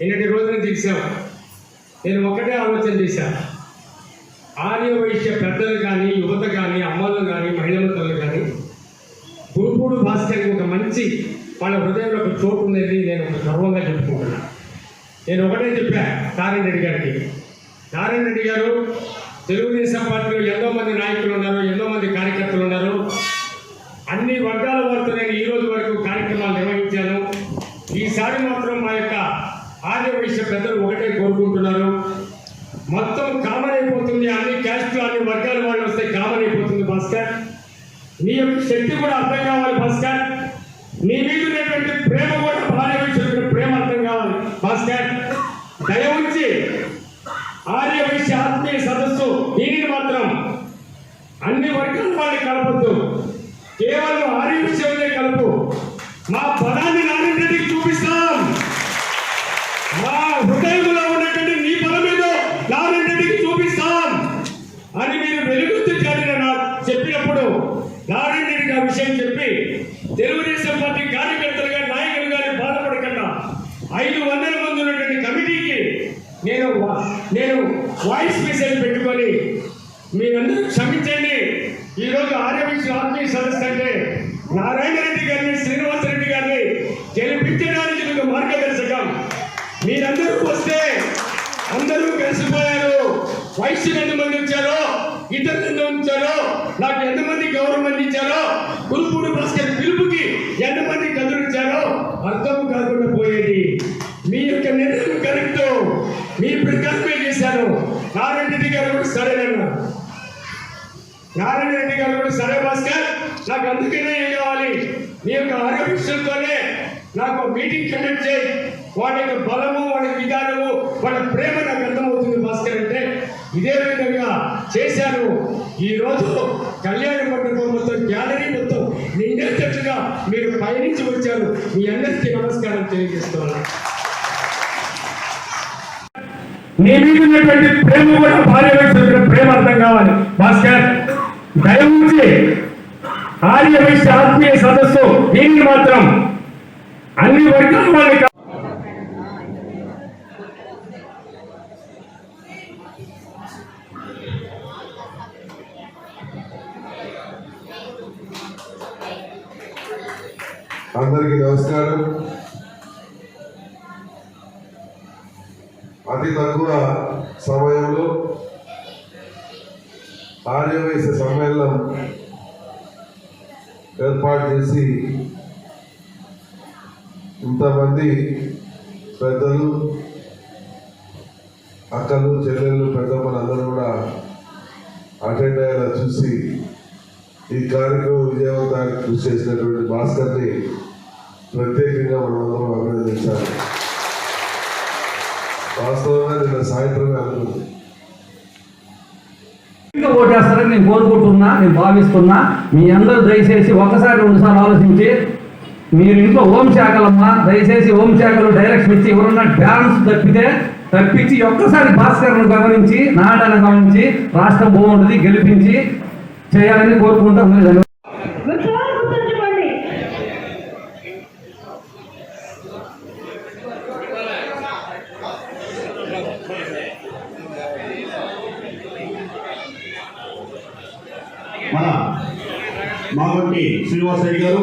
నిన్నటి రోజున తీసాం నేను ఒకటే ఆలోచన చేశాను. ఆర్య వైశ్య పెద్దలు కానీ యువత కానీ అమ్మలు కానీ మహిళల తల్లు కానీ గురుపూడు భాస్కర్కి ఒక మంచి వాళ్ళ హృదయంలో ఒక చోటు ఉందని నేను ఒక గర్వంగా చెప్పుకుంటున్నాను నేను ఒకటే చెప్పా నారాయణ రెడ్డి గారికి. నారాయణ రెడ్డి గారు తెలుగుదేశం పార్టీలో ఎంతో మంది నాయకులు ఉన్నారు ఎంతో మంది కార్యకర్తలు ఉన్నారు అన్ని వర్గాల వారితో నేను ఈ రోజు వరకు కార్యక్రమాలు నిర్వహించాను ఈసారి మాత్రం మా యొక్క ఆర్య వైశ్య పెద్దలు ఒకటే కోరుకుంటున్నారు. మొత్తం కామన్ అయిపోతుంది. అన్ని క్యాస్ట్లు అన్ని వర్గాల వాళ్ళు వస్తే కామన్ అయిపోతుంది భాస్కర్. నీ యొక్క శక్తి కూడా అర్థం కావాలి భాస్కర్. నీ మీద ఉన్నటువంటి ప్రేమ కూడా భార్య వైశ్యుల ప్రేమ అర్థం కావాలి భాస్కర్. దయ ఉంచి ఆర్య వైశ్య ఆత్మీయ సదస్సు దీనిని మాత్రం అన్ని వర్గాల వాళ్ళని కలపద్దు. కేవలం ఆర్య విషయంలో కలుపు. మా పదాన్ని చెప్పినప్పుడు నారాయణ రెడ్డికి ఆ విషయం చెప్పి తెలుగుదేశం పార్టీ కార్యకర్తలుగా నాయకులు గారి బాధపడకుండా ఐదు వందల మంది ఉన్నటువంటి కమిటీకి నేను నేను వాయిస్ మెసేజ్ పెట్టుకొని మీరందరూ క్షమించండి. ఈరోజు ఆర్యవిశ్వ ఆత్మీయ సదస్సు అంటే నారాయణ రెడ్డి గారిని శ్రీనివాసరెడ్డి గారిని గెలిపించడానికి మీకు మార్గదర్శకం. మీరందరూ వస్తే అందరూ కలిసిపోయారు వైశ్యులు ఎంతమంది వచ్చారో ఇతరులు ఎంతమంది వచ్చారో నాకు ఎంతమంది గౌరవం అందించారో గురుపూడి భాస్కర్ పిలుపుకి ఎంతమంది కదులిచ్చారో అర్థం కాకుండా పోయేది. మీ యొక్క నిర్ణయం కరెక్ట్ మీ ప్రకారమే చేశాను నారాయణ రెడ్డి గారు కూడా సరేనన్నారు నారాయణ రెడ్డి గారు కూడా సరే భాస్కర్. నాకు అందుకనే ఏం కావాలి. మీ యొక్క ఆరోగ్యంతోనే నాకు మీటింగ్ కండక్ట్ చేయి. వాడి యొక్క బలము వాడి విధానము వాళ్ళ ప్రేమ నాకు అర్థమవుతుంది భాస్కర్ అంటే. ఇదే విధంగా చేశాను. ఈరోజు కళ్యాణ మండపం మొత్తం గ్యాలరీ మొత్తం నిండేటట్టుగా మీరు పయనించి వచ్చారు. మీ అందరికీ నమస్కారం తెలియజేస్తున్నాను. నీ మీద ఉన్నటువంటి ప్రేమ కూడా భార్య వైశ్యుల ప్రేమ అర్థం కావాలి. భాస్కర్ దయవుంచి ఆర్య వైశ్య ఆత్మీయ సదస్సు దీన్ని మాత్రం అన్ని వర్గాల వాళ్ళకి అందరికీ నమస్కారం. అతి తక్కువ సమయంలో ఆర్యవైశ్య సమ్మేళనం ఏర్పాటు చేసి ఇంతమంది పెద్దలు అక్కలు చెల్లెళ్ళు పెద్దమ్మలు అందరూ కూడా అటెండ్ అయ్యేలా చూసి ఈ కార్యక్రమం విజయవంతానికి కృషి చేసినటువంటి భాస్కర్ని ప్రత్యేకంగా మనమందరం అభినందించాలి. వాస్తవంగా నిన్న సాయంత్రమే అనుకుంది. ఓటేస్తారని నేను కోరుకుంటున్నా నేను భావిస్తున్నా. మీ అందరూ దయచేసి ఒకసారి రెండుసార్లు ఆలోచించి మీరు ఇంట్లో హోంశాఖలమ్మా దయచేసి హోం శాఖలు డైరెక్షన్ ఇచ్చి ఎవరన్నా డ్యాన్స్ తప్పితే తప్పించి ఒక్కసారి భాస్కర్ను గమనించి నాడాన్ని గమనించి రాష్ట్రం బాగుంటుంది గెలిపించి చేయాలని కోరుకుంటాం. మన మాగంటి శ్రీనివాస రెడ్డి గారు